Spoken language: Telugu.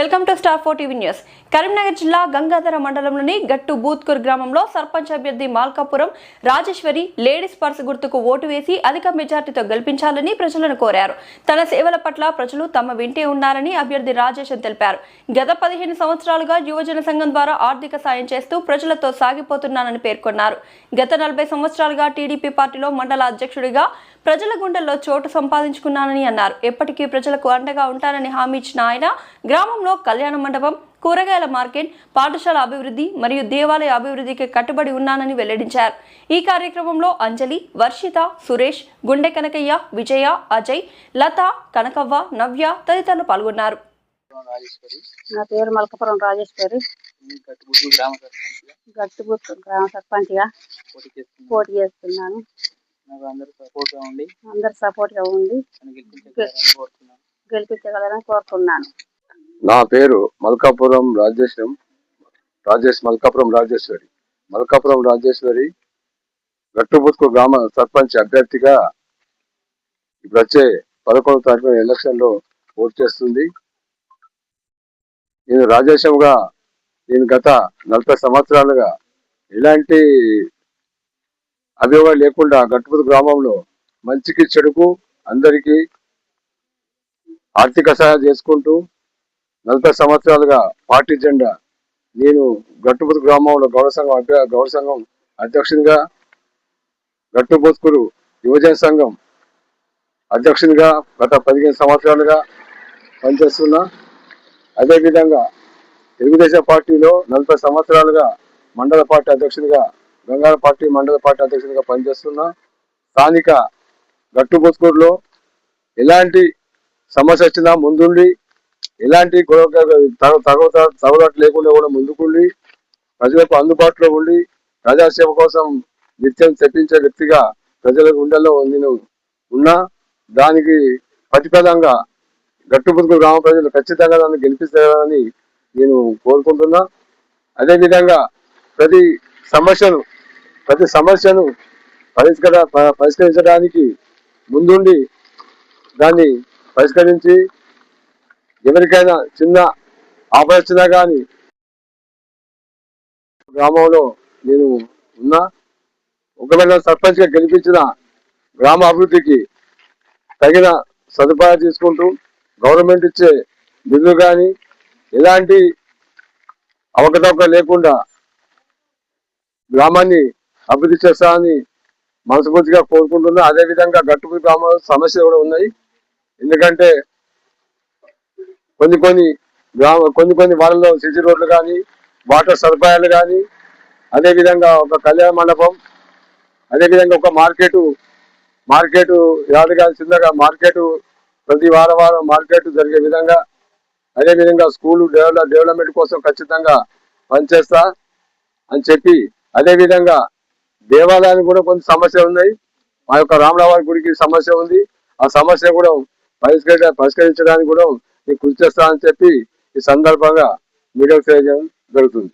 Welcome to star four TV news. Karimnagar జిల్లా గంగాధర మండలంలోని గట్టు బూత్కూర్ గ్రామంలో సర్పంచ్ అభ్యర్థి మాల్కాపురం రాజేశ్వరి లేడీస్ పర్స్ గుర్తుకు ఓటు వేసి అధిక మెజార్టీతో గెలిపించాలని ప్రజలను కోరారు. తన సేవల పట్ల ప్రజలు తమ వింటే ఉన్నారని అభ్యర్థి రాజేష్ తెలిపారు. గత పదిహేను సంవత్సరాలుగా యువజన సంఘం ద్వారా ఆర్థిక సాయం చేస్తూ ప్రజలతో సాగిపోతున్నానని పేర్కొన్నారు. గత నలభై సంవత్సరాలుగా టీడీపీ పార్టీలో మండల అధ్యక్షుడిగా ప్రజల గుండెల్లో చోటు సంపాదించుకున్నానని అన్నారు. ఎప్పటికీ ప్రజలకు అండగా ఉంటానని హామీ ఇచ్చిన ఆయన గ్రామంలో కళ్యాణ మండపం కూరగాయల మార్కెట్ పాఠశాల అభివృద్ధి మరియు దేవాలయ అభివృద్ధికి కట్టుబడి ఉన్నానని వెల్లడించారు. ఈ కార్యక్రమంలో అంజలి వర్షిత సురేష్ గుండె కనకయ్య విజయ అజయ్ లత కనకవ్వ నవ్య తదితరులు పాల్గొన్నారు. రాజేశ్వరి నా పేరు మల్కపురం రాజేశ్వరి. గట్టుబుత్తు గ్రామ సర్పంచ్గా పోటీ చేస్తున్నాను. అందరూ సపోర్ట్గా ఉండి గెలిపించగలరని కోరుతున్నాను. నా పేరు మల్కాపురం రాజేశం రాజేష్ మల్కాపురం రాజేశ్వరి. మల్కాపురం రాజేశ్వరి గట్టుబుత్కు గ్రామ సర్పంచ్ అభ్యర్థిగా ఇప్పుడు వచ్చే పదకొండు తారీఖు ఎలక్షన్లో ఓటు చేస్తుంది. నేను రాజేశంగా నేను గత నలభై సంవత్సరాలుగా ఎలాంటి అభియోగాలు లేకుండా గట్టుబుత్ గ్రామంలో మంచికి చెడుకు అందరికీ ఆర్థిక సహాయం చేసుకుంటూ నలభై సంవత్సరాలుగా పార్టీ జెండా నేను గట్టుబుతు గ్రామంలో గౌరవ సంఘం గౌరవ సంఘం అధ్యక్షునిగా గట్టుబుత్కురు యువజన సంఘం అధ్యక్షునిగా గత పదిహేను సంవత్సరాలుగా పనిచేస్తున్నా అదేవిధంగా తెలుగుదేశం పార్టీలో నలభై సంవత్సరాలుగా మండల పార్టీ అధ్యక్షునిగా గంగాల పార్టీ మండల పార్టీ అధ్యక్షునిగా పనిచేస్తున్నా స్థానిక గట్టుబుత్కూరులో ఎలాంటి సమస్య వచ్చినా ముందుండి ఎలాంటి గొడవ తగవత లేకుండా కూడా ముందుకుండి ప్రజలకు అందుబాటులో ఉండి ప్రజాసేవ కోసం నిత్యం తెప్పించే వ్యక్తిగా ప్రజల గుండెల్లో నేను ఉన్నా దానికి ప్రతిఫలంగా గట్టుబుద్దు గ్రామ ప్రజలు ఖచ్చితంగా నన్ను గెలిపిస్తారని నేను కోరుకుంటున్నా. అదేవిధంగా ప్రతి సమస్యను ప్రతి సమస్యను పరిష్కర ప- పరిష్కరించడానికి ముందుండి దాన్ని పరిష్కరించి ఎవరికైనా చిన్న ఆపరేషన్ కానీ గ్రామంలో నేను ఉన్నా ఒకవేళ సర్పంచ్గా గెలిపించిన గ్రామ అభివృద్ధికి తగిన సదుపాయాలు తీసుకుంటూ గవర్నమెంట్ ఇచ్చే నిధులు కానీ ఎలాంటి అవకతవక లేకుండా గ్రామాన్ని అభివృద్ధి చేస్తానని మనస్ఫూర్తిగా కోరుకుంటున్నా. అదేవిధంగా గట్టుబడి గ్రామాల సమస్యలు కూడా ఉన్నాయి. ఎందుకంటే కొన్ని కొన్ని గ్రామ కొన్ని కొన్ని వాళ్ళలో సిసి రోడ్లు కానీ వాటర్ సదుపాయాలు కానీ అదేవిధంగా ఒక కళ్యాణ మండపం అదేవిధంగా ఒక మార్కెటు మార్కెట్ యాడ్ చిన్నగా మార్కెట్ ప్రతి వారం వారం మార్కెట్ జరిగే విధంగా అదేవిధంగా స్కూల్ డెవలప్ డెవలప్మెంట్ కోసం ఖచ్చితంగా పనిచేస్తా అని చెప్పి అదేవిధంగా దేవాలయానికి కూడా కొంత సమస్య ఉన్నాయి. మా యొక్క రామరావారి గుడికి సమస్య ఉంది. ఆ సమస్య కూడా పరిష్కరించ పరిష్కరించడానికి కూడా నేను కృషి చేస్తా అని చెప్పి ఈ సందర్భంగా మీడియాకు తెలియజేయడం జరుగుతుంది.